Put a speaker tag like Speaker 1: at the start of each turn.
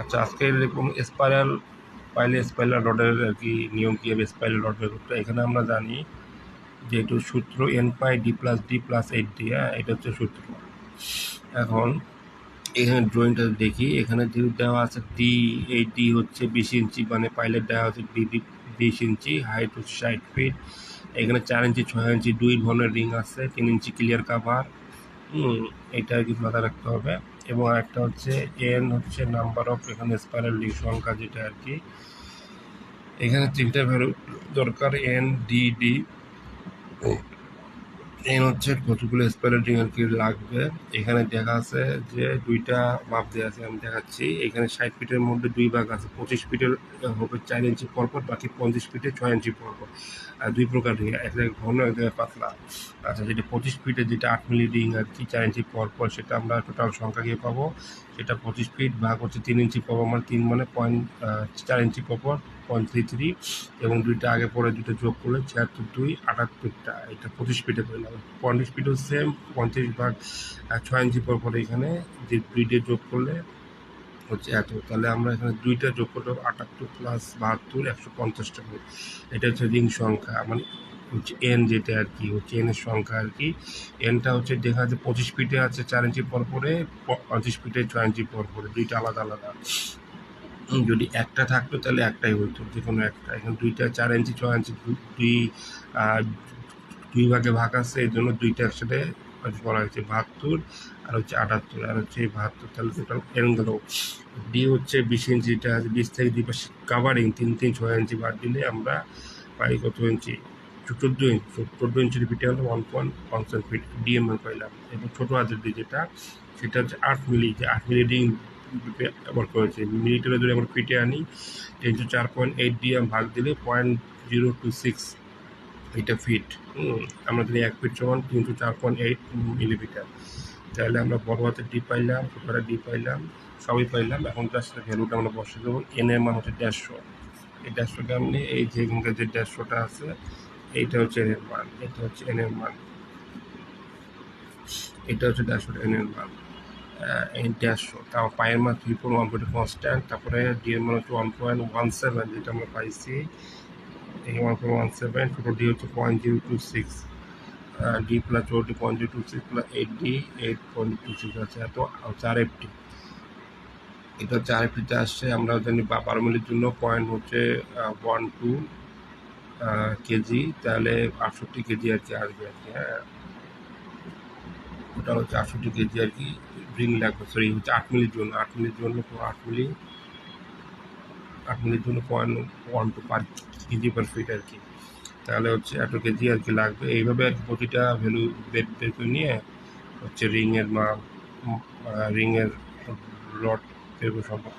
Speaker 1: আচ্ছা আজকে এরকম স্পাইরাল পাইলে স্পাইরাল রডের আর কি নিয়ম কী হবে? স্পাইরাল রড বের করতে এখানে আমরা জানি যে একটু সূত্র N pi D plus D plus eight D হ্যাঁ এটা হচ্ছে সূত্র। এখন এখানে ড্রয়িংটা দেখি, এখানে যে দেওয়া আছে ডি এই ডি হচ্ছে বিশ ইঞ্চি মানে পাইলেট দেওয়া হচ্ছে ডি ডি বিশ ইঞ্চি হাইট হচ্ছে ষাট ফিট এখানে চার ইঞ্চি, ছয় ইঞ্চি, দুই ধরনের রিং আছে, তিন ইঞ্চি ক্লিয়ার কাভার এটা কি মাথায় রাখতে হবে। এবং একটা হচ্ছে এন হচ্ছে নাম্বার অফ এখানে স্পাইরাল রিং সংখ্যা যেটা আর কি। এখানে তিনটা ভ্যালু দরকার এন ডি ডি এন হচ্ছে কতগুলো স্পাইরাল রিং আর কি লাগবে? এখানে দেখা আছে যে দুইটা মাপ দেওয়া আছে, আমি দেখাচ্ছি। এখানে ষাট ফিটের মধ্যে দুই ভাগ আছে, পঁচিশ ফিটের হবে চার ইঞ্চি পরপর, বাকি পঞ্চাশ ফিটে ছয় ইঞ্চি পরপর। আর দুই প্রকার রিং এক জায়গায় ঘন, এক জায়গায় পাতলা। আচ্ছা যেটা পঁচিশ ফিটের যেটা আট মিলি রিং আর কি, চার ইঞ্চি পরপর, সেটা আমরা টোটাল সংখ্যা গিয়ে পাবো। সেটা পঁচিশ ফিট ভাগ হচ্ছে তিন ইঞ্চি পাবো মানে তিন মানে পয়েন্ট চার ইঞ্চি পরপর পয়েন্ট থ্রি থ্রি এবং দুইটা আগে পরে দুটো যোগ করলে ছিয়াত্তর দুই আটাত্তরটা, এটা পঁচিশ ফিটে পেলাম পঞ্চাশ ফিটও সেম পঞ্চাশ ভাগ ছয় ইঞ্চি পর পরে এখানে যে দুইটা যোগ করলে হচ্ছে এত। তাহলে আমরা এখানে দুইটা যোগ করলে আটাত্তর প্লাস বাহাত্তর, একশো পঞ্চাশটা হবে এটা হচ্ছে রিং সংখ্যা মানে হচ্ছে এন যেটা আর কি, হচ্ছে এনের সংখ্যা আর কি। এনটা হচ্ছে দেখা যাচ্ছে পঁচিশ ফিটে আছে চার ইঞ্চি পর পরে পঁচিশ ফিটে ছয় ইঞ্চি পর পরে, দুইটা আলাদা আলাদা। যদি একটা থাকতো তাহলে একটাই হইতো যে কোনো একটা। এখন দুইটা চার ইঞ্চি, ছয় ইঞ্চি, দুই দুই ভাগে ভাগ আছে, এই জন্য দুইটা একসাথে করা হয়েছে বাহাত্তর, আর হচ্ছে আটাত্তর, আর হচ্ছে বাহাত্তর তাহলে টোটাল এরকম গেল ডি হচ্ছে বিশ ইঞ্চিটা আছে বিশ থেকে দুই পাশে কাভারিং তিন তিন ছয় ইঞ্চি বাদ দিলে আমরা পাই কত ইঞ্চি? চোদ্দ ইঞ্চি, চোদ্দ ইঞ্চির ফিটে হলো one point seven feet DML পাইলাম। এবং ছোটো হাতের দিয়ে যেটা, সেটা হচ্ছে আট মিলি যে আট মিলি রিং ব্যবহার করেছে মিলিটারে যদি আমরা ফিটে আনি, তিনশো চার পয়েন্ট এইট ডিএম ভাগ দিলে পয়েন্ট জিরো টু সিক্স এটা ফিট আমরা যদি এক ফিট সমান তিনশো চার পয়েন্ট এইট মিলিমিটার তাহলে আমরা বড় হাতের ডি পাইলাম, ছোটো হাতের ডি পাইলাম, সবই পাইলাম। এখন জাস্ট ভ্যালুটা আমরা বসে দেবো এন এর মান হচ্ছে দেড়শো। এই দেড়শোটা আপনি এই যে যে দেড়শোটা আছে, এইটা হচ্ছে এন এর মান, এটা হচ্ছে এন এর মান। এটা হচ্ছে দেড়শোটা এন এর মান। এই দেড়শো তারপর পায়ের মান three point one point constant তারপরে ডি এর মান হচ্ছে ওয়ান পয়েন্ট ওয়ান সেভেন যেটা আমরা পাইছি। ওয়ান সেভেন ছোটো ডি হচ্ছে point zero two six D plus ছোটো point zero two six plus eight D eight point two six আছে। এত চার এফটি এটা আর এফটিতে আসছে। আমরা জানি বারো মিলির জন্য পয়েন্ট হচ্ছে ওয়ান টু কেজি। তাহলে আটষট্টি কেজি আর কি আসবে আর কি হ্যাঁ। ওটা হচ্ছে আটষট্টি কেজি আর কি। রিং লাগবে সরি হচ্ছে আট মিলির জন্য। আট মিলির জন্য আট মিলি মিলির জন্য point one two per KG per feet আর কি। তাহলে হচ্ছে এত কেজি আর কি লাগবে। এইভাবে আর প্রতিটা ভ্যালু বের বের করে নিয়ে হচ্ছে রিংয়ের মা রিংয়ের লট বের করে সম্ভব